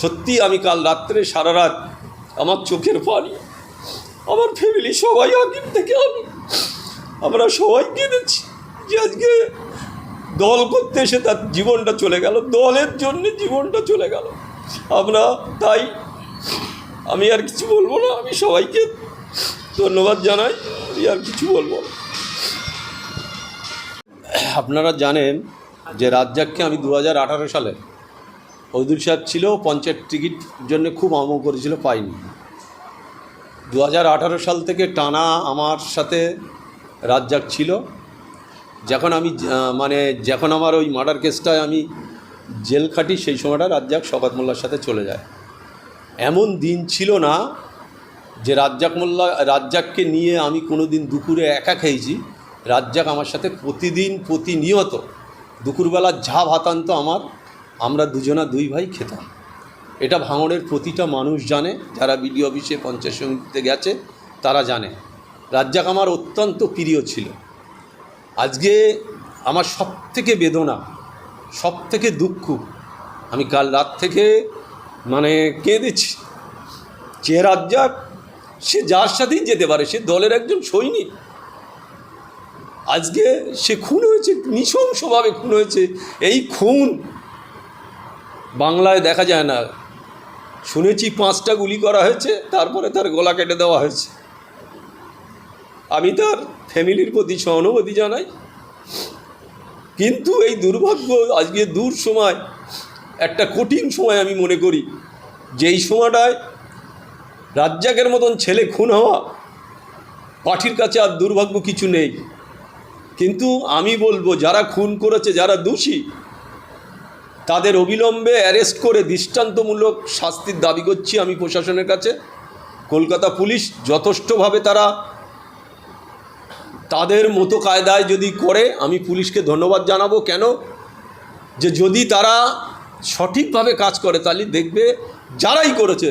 সত্যি আমি কাল রাত্রে সারা রাত আমার চোখের পানি, আমার ফ্যামিলি সবাই আগের থেকে আমি, আমরা সবাই কেঁদেছি যে আজকে দল করতে এসে তার জীবনটা চলে গেল, দলের জন্য জীবনটা চলে গেল। আমরা তাই, আমি আর কিছু বলব না, আমি সবাইকে ধন্যবাদ জানাই, আমি আর কিছু বলব আপনারা জানেন যে রাজ্জাককে আমি দু হাজার আঠারো সালে অদুল সাহেব ছিল, পঞ্চায়েত টিকিট জন্য খুব আমো করেছিল, পাইনি। দু হাজার আঠারো সাল থেকে টানা আমার সাথে রাজ্জাক ছিল যখন আমি মানে যখন আমার ওই মার্ডার কেসটায় আমি জেল খাটি, সেই সময়টা রাজ্জাক শকাত মোল্লার সাথে চলে যায়। এমন দিন ছিল না যে রাজ্জাক মোল্লা রাজ্জাককে নিয়ে আমি কোনো দিন দুপুরে একা খেয়েছি। রাজ্জাক আমার সাথে প্রতিদিন প্রতিনিয়ত দুপুরবেলা যা ভাতান্ত আমার আমরা দুজনা দুই ভাই খেতাম। এটা ভাঙড়ের প্রতিটা মানুষ জানে, যারা বিডিও অফিসে পঞ্চায়েত সমিতিতে গেছে, তারা জানে। রাজ্জাক আমার অত্যন্ত প্রিয় ছিল। আজকে আমার সব থেকে বেদনা সব থেকে দুঃখ, আমি কাল রাত থেকে মানে কেঁদেছি যে রাজ্জাক, সে যার সাথেই যেতে পারে, সে দলের একজন সৈনিক। আজকে সে খুন হয়েছে নৃশংসভাবে খুন হয়েছে। এই খুন বাংলায় দেখা যায় না। শুনেছি পাঁচটা গুলি করা হয়েছে, তারপরে তার গলা কেটে দেওয়া হয়েছে। আমি তার ফ্যামিলির প্রতি সহানুভূতি জানাই। কিন্তু এই দুর্ভাগ্য, আজকে দূর সময়, একটা কঠিন সময় আমি মনে করি। যেই সময়টায় রাজ্জাকের মতন ছেলে খুন হওয়া, পাঠির কাছে আর দুর্ভাগ্য কিছু নেই। কিন্তু আমি বলব, যারা খুন করেছে, যারা দোষী তাদের অবিলম্বে অ্যারেস্ট করে দৃষ্টান্তমূলক শাস্তির দাবি করছি আমি প্রশাসনের কাছে। কলকাতা পুলিশ যথেষ্টভাবে তারা তাদের মতো কায়দায় যদি করে, আমি পুলিশকে ধন্যবাদ জানাব। কেন? যে যদি তারা সঠিকভাবে কাজ করে, তাহলে দেখবে যারাই করেছে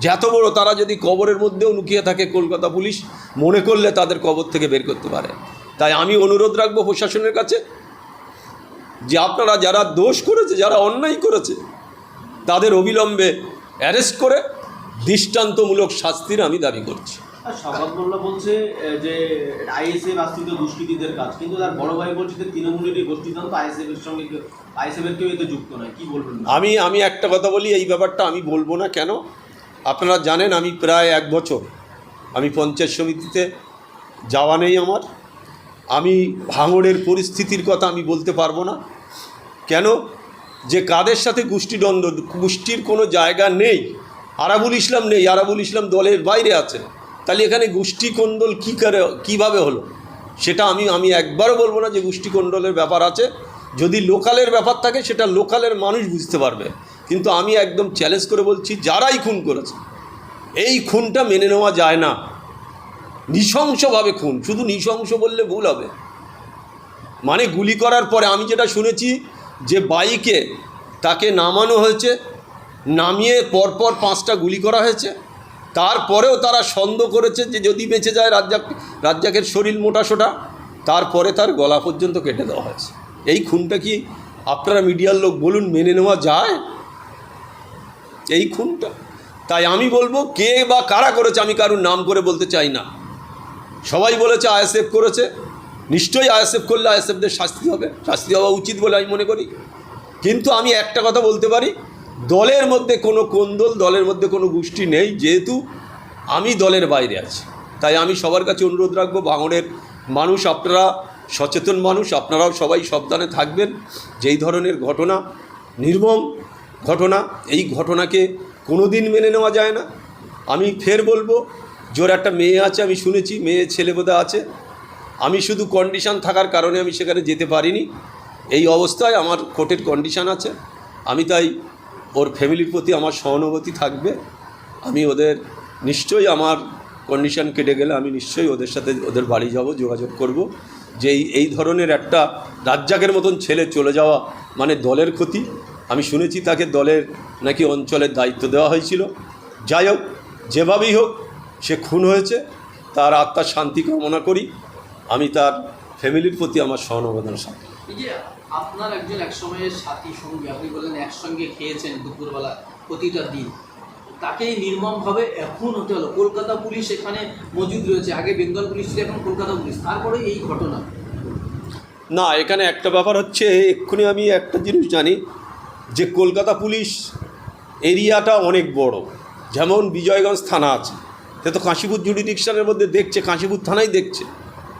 যত বড় তারা যদি কবরের মধ্যেও লুকিয়ে থাকে কলকাতা পুলিশ, মনে করলে তাদের কবর থেকে বের করতে পারে। তাই আমি অনুরোধ রাখব প্রশাসনের কাছে। যে আপনারা যারা দোষ করেছে যারা অন্যায় করেছে তাদের অবিলম্বে অ্যারেস্ট করে দৃষ্টান্তমূলক শাস্তির আমি দাবি করছি। বলছে যে আইএসএফ আশ্রিত দুষ্কৃতীদের কাজ কিন্তু তার বড় ভাই বলছে যে তৃণমূলেরই গোষ্ঠীতন্ত্র আইএসএফ সঙ্গে আইএসএফ কেউ এতে যুক্ত নয়। কি বলবেন? আমি আমি একটা কথা বলি এই ব্যাপারটা আমি বলব না কেন? আপনারা জানেন আমি প্রায় এক বছর আমি পঞ্চায়েত সমিতিতে যাওয়া নেই আমার। আমি ভাঙড়ের পরিস্থিতির কথা আমি বলতে পারব না। কেন? যে কাদের সাথে গোষ্ঠীদ্বন্দ্ব গোষ্ঠীর কোনো জায়গা নেই, আরাবুল ইসলাম নেই, আরাবুল ইসলাম দলের বাইরে আছে তাহলে এখানে গোষ্ঠী কী করে, কীভাবে হলো? সেটা আমি আমি একবারও বলব না যে গোষ্ঠী ব্যাপার আছে। যদি লোকালের ব্যাপার থাকে, সেটা লোকালের মানুষ বুঝতে পারবে। কিন্তু আমি একদম চ্যালেঞ্জ করে বলছি, যারাই খুন করেছে, এই খুনটা মেনে নেওয়া যায় না। নৃশংসভাবে খুন, শুধু নৃশংস বললে ভুল হবে। মানে গুলি করার পরে আমি যেটা শুনেছি যে বাইকে তাকে নামানো হয়েছে, নামিয়ে পরপর পাঁচটা গুলি করা হয়েছে। তারপরেও তারা সন্দেহ করেছে যে যদি বেঁচে যায় রাজ্জাক, রাজ্জাকের শরীর মোটা সোটা, তারপরে তার গলা পর্যন্ত কেটে দেওয়া হয়েছে। এই খুনটা কি আপনারা মিডিয়ার লোক বলুন, মেনে নেওয়া যায়? এই খুনটা। তাই আমি বলব, কে বা কারা করেছে আমি কারুর নাম করে বলতে চাই না। সবাই বলেছে আইএসএফ করেছে। নিশ্চয়ই আইএসএফ করলে আইএসএফদের শাস্তি হবে। শাস্তি হওয়া উচিত বলে আমি মনে করি। কিন্তু আমি একটা কথা বলতে পারি, দলের মধ্যে কোনো কোন্দল দলের মধ্যে কোনো গোষ্ঠী নেই, যেহেতু আমি দলের বাইরে আছি। তাই আমি সবার কাছে অনুরোধ রাখব ভাঙড়ের মানুষ আপনারা সচেতন মানুষ, আপনারাও সবাই সাবধানে থাকবেন। যেই ধরনের ঘটনা, নির্মম ঘটনা, এই ঘটনাকে কোনো দিন মেনে নেওয়া যায় না। আমি ফের বলব জোর একটা মেয়ে আছে, আমি শুনেছি, মেয়ে ছেলে বোধহয় আছে। আমি শুধু কন্ডিশন থাকার কারণে আমি সেখানে যেতে পারিনি। এই অবস্থায় আমার কোর্টের কন্ডিশান আছে। আমি তাই ওর ফ্যামিলির প্রতি আমার সহানুভূতি থাকবে। আমি ওদের, নিশ্চয়ই আমার কন্ডিশন কেটে গেলে আমি নিশ্চয়ই ওদের সাথে ওদের বাড়ি যাব, যোগাযোগ করব। যে এই ধরনের একটা রাজ্জাকের মতন ছেলে চলে যাওয়া মানে দলের ক্ষতি। আমি শুনেছি তাকে দলের নাকি অঞ্চলের দায়িত্ব দেওয়া হয়েছিল। যাই হোক, যেভাবেই হোক সে খুন হয়েছে তার আত্মার শান্তি কামনা করি আমি তার ফ্যামিলির প্রতি আমার সহানুবেদনা সাথে আপনার একজন একসময়ের সাথী সঙ্গী আপনি বললেন একসঙ্গে খেয়েছেন দুপুরবেলা প্রতিটা দিন। তাকেই নির্মমভাবে এখন হতে হলো। কলকাতা পুলিশ এখানে মজুদ রয়েছে। আগে বেঙ্গল পুলিশ ছিল এখন কলকাতা পুলিশ। তারপরে এই ঘটনা? না এখানে একটা ব্যাপার হচ্ছে এক্ষুনি আমি একটা জিনিস জানি যে কলকাতা পুলিশ এরিয়াটা অনেক বড়। যেমন বিজয়গঞ্জ থানা আছে। সে তো কাশীপুর জুডিডিকশনের মধ্যে দেখছে কাশীপুর থানাই দেখছে।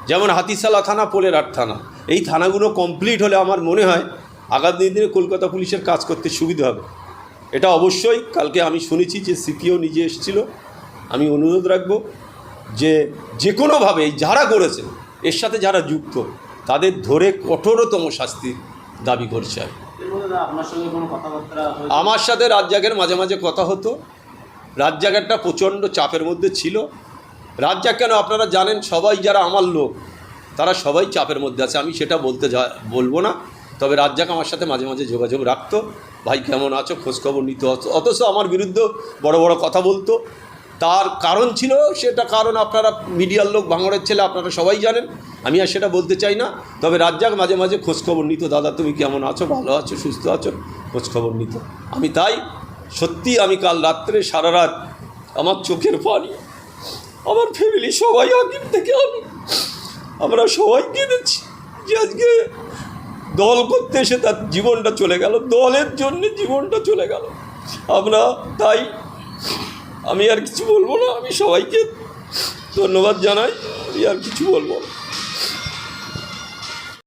যেমন হাতিশালা থানা পোলেরহাট থানা। এই থানাগুলো কমপ্লিট হলে আমার মনে হয় আগামী দিনে কলকাতা পুলিশের কাজ করতে সুবিধা হবে। এটা অবশ্যই কালকে আমি শুনেছি যে সিপিও নিজে এসেছিল। আমি অনুরোধ রাখব যে যে কোনোভাবে যারা করেছে এর সাথে যারা যুক্ত তাদের ধরে কঠোরতম শাস্তির দাবি করছে আমি? আমার সাথে রাজ্জাকের মাঝে মাঝে কথা হতো। রাজ্জাক একটা প্রচণ্ড চাপের মধ্যে ছিল। রাজ্জাক কেন আপনারা জানেন? সবাই যারা আমার লোক, তারা সবাই চাপের মধ্যে আছে। আমি সেটা বলতে যা, বলব না। তবে রাজ্জাক আমার সাথে মাঝে মাঝে যোগাযোগ রাখতো। ভাই, কেমন আছো? খোঁজখবর নিত অথ- অথচ আমার বিরুদ্ধে বড় বড় কথা বলতো। তার কারণ ছিল সেটা কারণ আপনারা মিডিয়ার লোক, ভাঙড়ের ছেলে, আপনারা সবাই জানেন। আমি আর সেটা বলতে চাই না। তবে রাজ্জাক মাঝে মাঝে খোঁজখবর নিত। দাদা, তুমি কেমন আছো? ভালো আছো? সুস্থ আছো? খোঁজখবর নিত। আমি তাই সত্যি আমি কাল রাত্রে সারা রাত আমার চোখের পানি, আমার ফ্যামিলি সবাই আগের থেকে আমি, আমরা সবাই কেঁদেছি যে আজকে দল করতে এসে তার জীবনটা চলে গেল, দলের জন্য জীবনটা চলে গেল। আমরা তাই, আমি আর কিছু বলব না, আমি সবাইকে ধন্যবাদ জানাই, আমি আর কিছু বলব না।